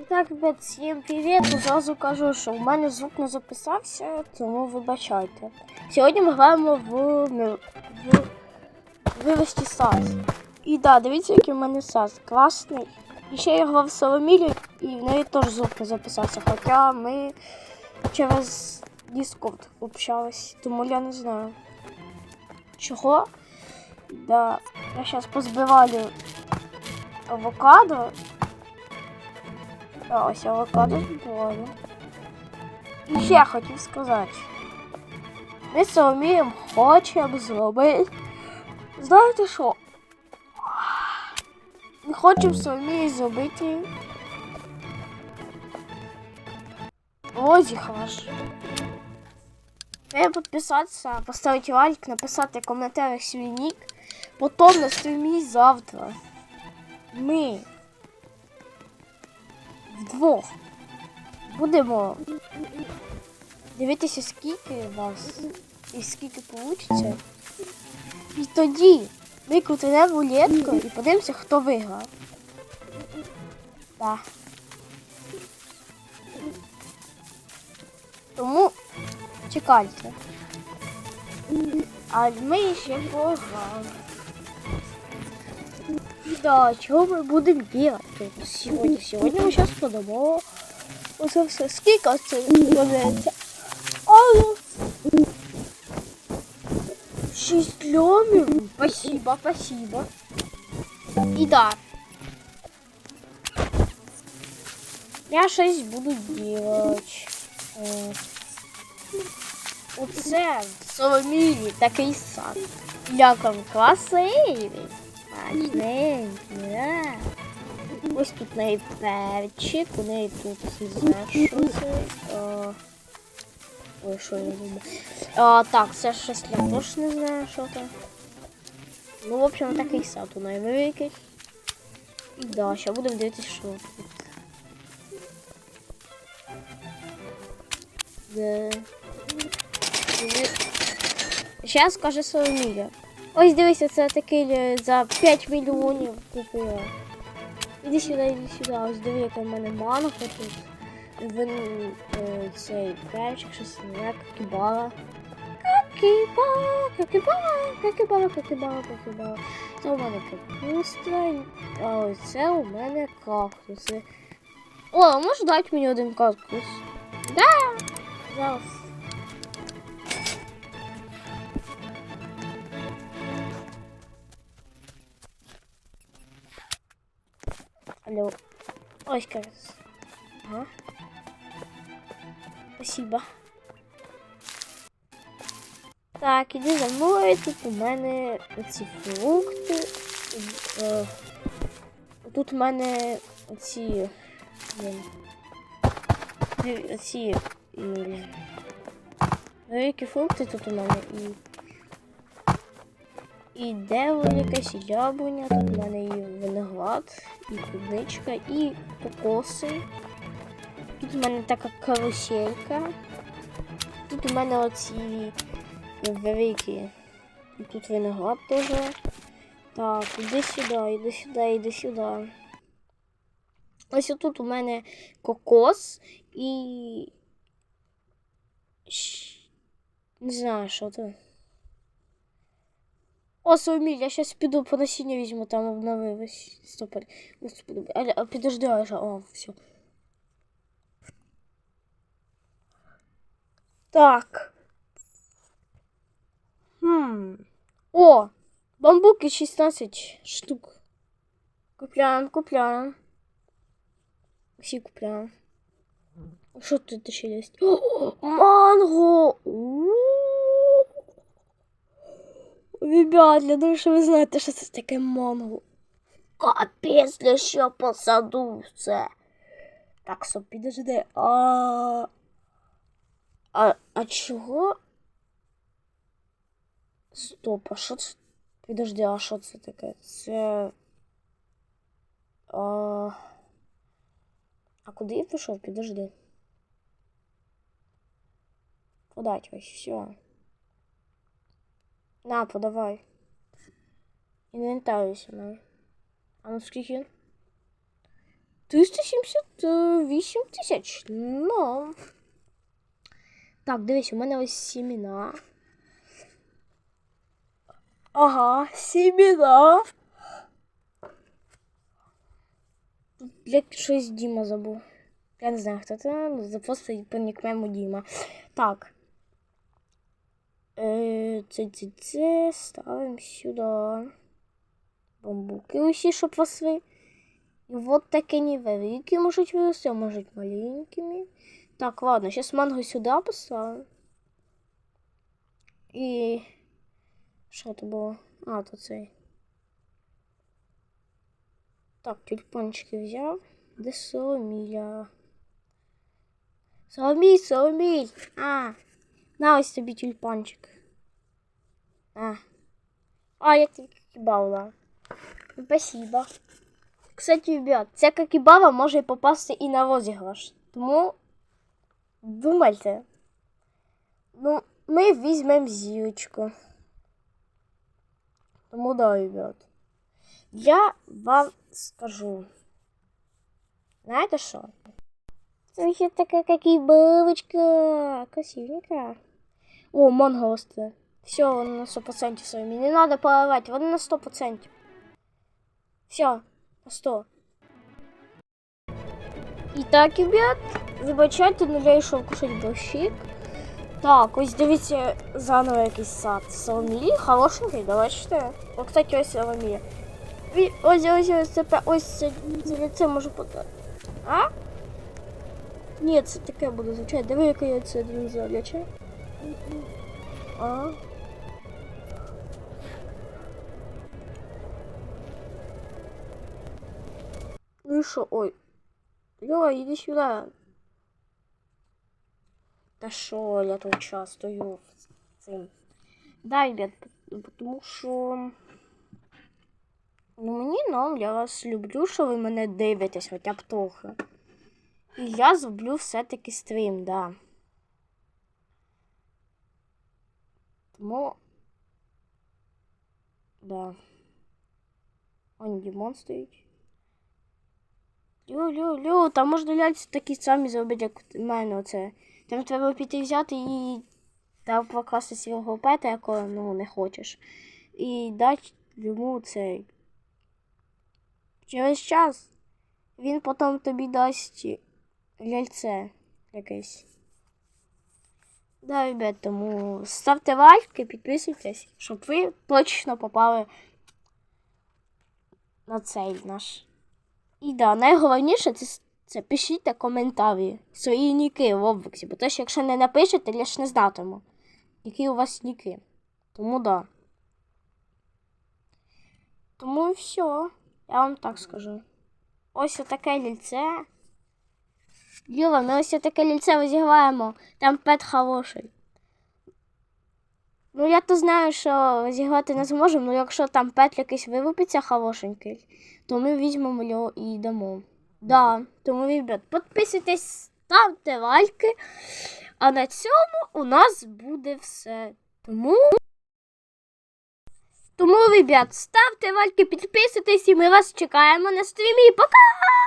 І так, ребят, всім привіт. Зразу кажу, що в мене звук не записався, тому вибачайте. Сьогодні ми граємо в, в, вивести САС. І да, дивіться, який в мене САС. Класний. І ще я грав в Соломілі, і в неї теж звук не записався. Хоча ми через Discord общались, тому я не знаю. Чого? Да, я зараз позбиваю авокадо. А, ось авокадо збиваю. І ще хотів сказати. Ми з Соломієм хочемо зробити. Знаєте що? Ми хочемо з Соломією зробити. Розіграш. Треба підписатися, поставити лайк, написати в коментарях свій нік. Потім на стрімі завтра. Ми вдвох будемо дивитися, скільки вас і скільки вийде. І тоді ми крутимо рулетку і подивимося, хто виграв. Так. Тому чекайте. А ми ще пограли. Да, чого ми будемо бігати сьогодні? Сьогодні ми зараз подамо. Оце все. Скільки це ведеться? Алло. Шість льомів. Спасибо, спасибо. І да. Я щось буду делать. Е, Оце в Соломії такий сад. Яком красивий. Смачненький, да. Ось тут неї перчик, у неї тут не знаю, що. Ой, що я. А, так, це щось я теж не знаю, що це. Ну, в общем, такий сад у неї великий. Да, ще будемо дивитися, що тут. Да. Зараз скаже Соломія. Ось дивися, це такий е, за 5 мільйонів купила. Іди сюди, іди сюди. Ось диви, яка в мене манго тут. Він е, цей перчик, щось не знаю, какібала. Какібала, какібала, какібала, какібала, какібала. Це у мене капуста, а це у мене кактуси. О, можеш дати мені один кактус? Да! Зараз. Алло. Ось кажется. Ага. Спасибо. Так, іди за мною. Тут у мене оці фрукти. Е, Тут у мене Оці. м, Великі фрукти тут у мене і. І дерево якесь, яблуня, тут у мене і виноград, і клубничка, і кокоси. Тут у мене така каруселька. Тут у мене оці великі. І тут виноград теж. Так, іди сюди, іди сюди, іди сюди. Ось тут у мене кокос і. Не знаю, що це. О, Соломій, я сейчас піду по насінню візьму, там обновилось. Стоп, господи, а, а підожди, а, ж- о, все. Так. Хм. О, бамбуки 16 штук. Купляем, купляем. Всі купляем. Що тут ще є? О, манго! У-у-у. Ребят, я думаю, що ви знаєте, що це таке манго. Капець, для що посаду це. Так, стоп, підожди. А... А, а чого? Стоп, а що це? Підожди, а що це таке? Це. А, а куди я пішов? Підожди. Подать ось, все. На, подавай. Інвентарюся на. А ну скільки? 378 тисяч. Ну. Так, дивись, у мене ось сімена. Ага, сімена. Тут, блядь, щось Діма забув. Я не знаю, хто це, ну, запостить по нікнему Діма. Так. Е, Це, це, це, ставимо сюди. Бамбуки усі, щоб росли. І от такі невеликі можуть вирости, а можуть маленькими. Так, ладно, зараз манго сюди поставимо. І. Що це було? А, то цей. Так, тюльпанчики взяв. Де Соломіля? Соломій, Соломій! А, на ось тобі тюльпанчик. А. А, я тебе кібала. Спасибо. Кстати, ребят, ця какібава може попасти і на розіграш. Тому думайте. Ну, ми візьмемо зірочку. Тому да, ребят. Я вам скажу. Знаєте що? Це така какібавочка. Красивенька. О, мангости. Все, вони на 100% своими. Не надо поливать, вони на 100%. Все, на 100. І так, ребят, вибачайте, але я йшов кушати борщик. Так, ось дивіться заново якийсь сад. Соломії, хорошенький, давайте. О, кстати, ось Соломія. І ось, ось, ось, це, ось це, це, можу подати. А? Ні, це таке буде звичайно. Диви, яке я це він заляче. А? Ну і що? Ой. Лёва, иди сюда. Та що я тут час стою. Да, ребят, тому що. Ну мені нам, я вас люблю, що ви мене дивитесь хоча б трохи. І я зроблю все-таки стрім, да. Тому. Да. Он Дімон стоїть. Лю, лю, лю, там можна ляльці такі самі зробити, як у мене оце. Там треба піти взяти і там покласти свого пета, якого ну, не хочеш. І дати йому цей. Через час він потім тобі дасть ляльце якесь. Да, ребят, тому ставте лайки, підписуйтесь, щоб ви точно попали на цей наш. І да, найголовніше це, це пишіть коментарі, свої ніки в Роблоксі, бо то що якщо не напишете, я ж не знатиму, які у вас ніки. Тому да. Тому все. Я вам так скажу. Ось таке лільце. Юра, ми ось таке лільце розіграємо. Там пет хороший. Ну, я то знаю, що розіграти не зможемо, але якщо там пет якийсь вилупиться хорошенький, то ми візьмемо його і дамо. Да, тому, ребят, підписуйтесь, ставте лайки. А на цьому у нас буде все. Тому. Тому, ребят, ставте лайки, підписуйтесь, і ми вас чекаємо на стрімі. Пока!